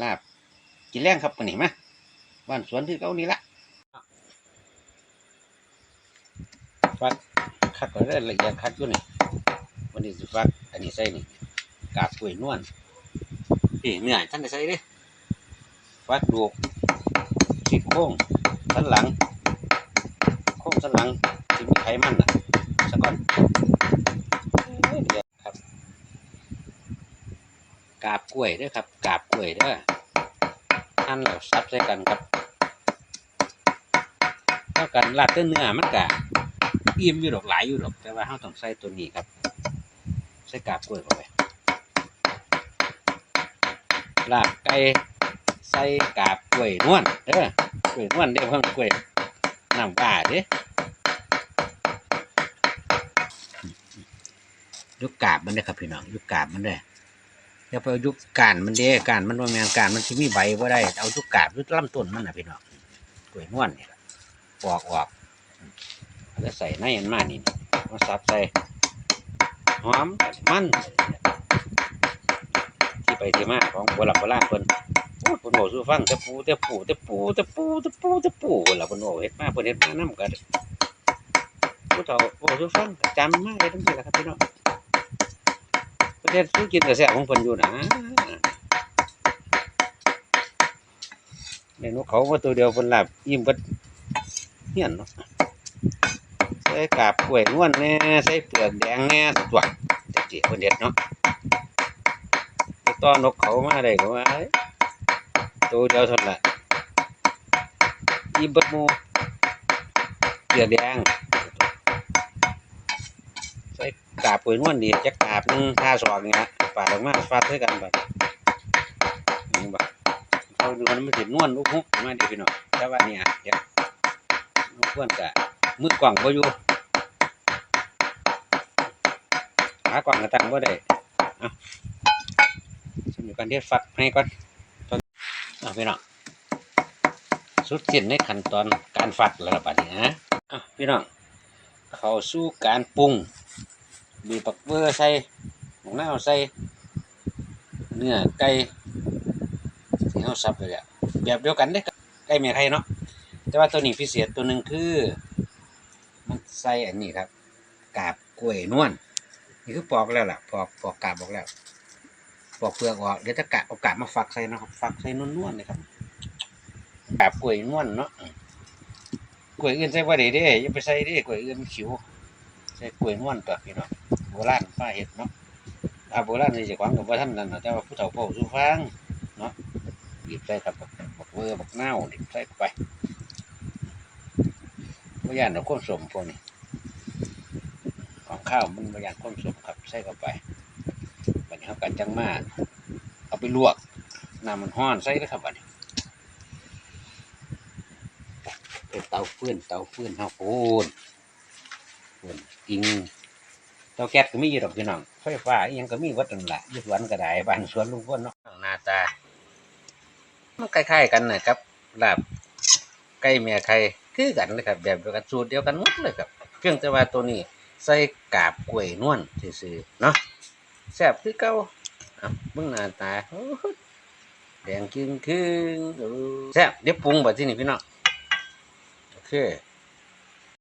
ลาบ กินแรงครับวันนี้มาบ้านสวนที่เก่านี่ละฟักคัดก็ได้ละเอียดคัดอยู่นี่วันนี้สิฟักอันนี้ใส่นี่กากกล้วยนวลนี่เนื้อท่านได้ใส่เด้ฟักดูกซี่โครงสันหลัง โครงสันหลังที่มีไขมันน่ะสะก่อนเอ้ยเดี๋ยวครับ กาบกล้วยด้วยครับ กาบกล้วยเด้อหั่นแล้วซับใส่กันครับเท่ากันลาดเต้นเนื้อมันกะอิ่มอยู่ดอกหลายอยู่ดอกแต่ว่าเราต้องใส่ตัวนี้ครับ ใส่กาบกล้วยเข้าไปลาบไก่ใส่กาบกล้วยนวลเด้อกล้วยนวลเด้อเพิ่มกล้วยน้ำปลาเด้ยุกกาบมันเด้ครับพี่น้องยุกกาบมันเด้ อย่าไปเอายุกการมันเด้การมันว่าแมงการมันที่มีใบว่าได้ เอายุกกาบยุกลำต้นมันนะพี่น้องกล้วยนวลนี่ปอกออกแล้วใส่ในอันมานี่มาสับใส่หอมมันที่ไปที่มาของโบราณโบราณเพิ่นโอ้ยเพิ่นโอ้สู้ฟังแต่ปูแต่ปูแต่ปูแต่ปูแต่ปูแต่ปูเพิ่นละเพิ่นโอ้เฮ็ดมาเพิ่นเฮ็ดมานำกันผู้เฒ่าโอ้สู้ฟังจำมาได้ทั้งสิ้นล่ะครับพี่น้อง ประเทศธุรกิจกระแสของเพิ่นอยู่นะเมนูเขาว่าตัวเดียวเพิ่นลาบอิ่มก็เฮียนเนาะใส่กาบกล้วยนวลแน่ใส่เปลือกแดงแน่ตัวจังซี่เพิ่นเด็ดเนาะต้อนนกเขามาได้ก็ว่าตัวเดียวเท่านั้นล่ะอิ่มเบิดมูเปลือกแดง ใส่ กาบปุ๋ยนวลดีจักกาบหนึ่งห้าสองนี่ฮะปาดออกมาฟาดด้วยกันแบบนี่บ่เขาดูมันมันสินวลอุกฮุกมาดีพี่น้องแต่ว่าเนี่ยเดี๋ยวน้องควรกะมือกล่องบ่อยู่หากล่องก็ตั้งบ่ได้เอาสมอยู่กันเทศฟักให้ก่อนตอนเอาพี่น้องสุดสิ้นในขั้นตอนการฟักแล้วล่ะบัดนี้ฮะเอาพี่น้องเข้าสู่การปรุง บีปักเบอร์ใส่หมูน้าใส่เนื้อไก่ที่เขาสับไปแล้วแบบเดียวกันเด้ไก่แม่ไข่เนาะแต่ว่าตัวนี้พิเศษตัวหนึ่งคือ มันใส่อันนี้ครับกาบกล้วยนวลนี่คือปอกแล้วล่ะปอกปอกกาบออกแล้วปอกเปลือกออกเดี๋ยวจะกะเอากาบมาฝักใส่นะครับฝักใส่นวลๆเลยครับกาบกล้วยนวลเนาะกล้วยอื่นใส่ว่าได้เด้อย่าไปใส่เด้กล้วยอื่นมันขิว ส่กล้วยนวลตัวพี่น้องโบราณฟ้าเห็ดเนาะอาโบราณนี่จะขวางกับว่าท่านนั่นนะแต่ว่าผู้เฒ่าผู้สูฟังเนาะหยิบใส่กับบักเวอร์บักเน่าหยิบใส่ไปพยานเราก้มสมพวกนี้ของข้าวมันพยานก้มสมครับใส่เข้าไปบัดนี้เขากันจังมากเอาไปลวกน้ำมันห้อนใส่เลยครับบัดนี้เป็นเตาฟืนเตาฟืนเฮาโพูน กิงเตาแก๊สก็มีอยู่ดอกพี่น้องไฟฟ้าอิหยังก็มีวัดนั่นแหละอยุดวันก็ได้บ้านสวนลุงพ้นเนาะหน้าตา มันคล้ายๆกันนะครับลาบไก่เมียไข่คือกันเลยครับ แบบเดียวกันสูตรเดียวกันหมดเลยครับเพียงแต่ว่าตัวนี้ใส่กาบกล้วยนวลซื่อๆเนาะแซ่บคือเก่าอะเบิ่งหน้าตาโอ้โหแดงจึงครึ่งๆเอแซ่บเดี๋ยวปรุงแบบที่นี่พี่น้องโอเค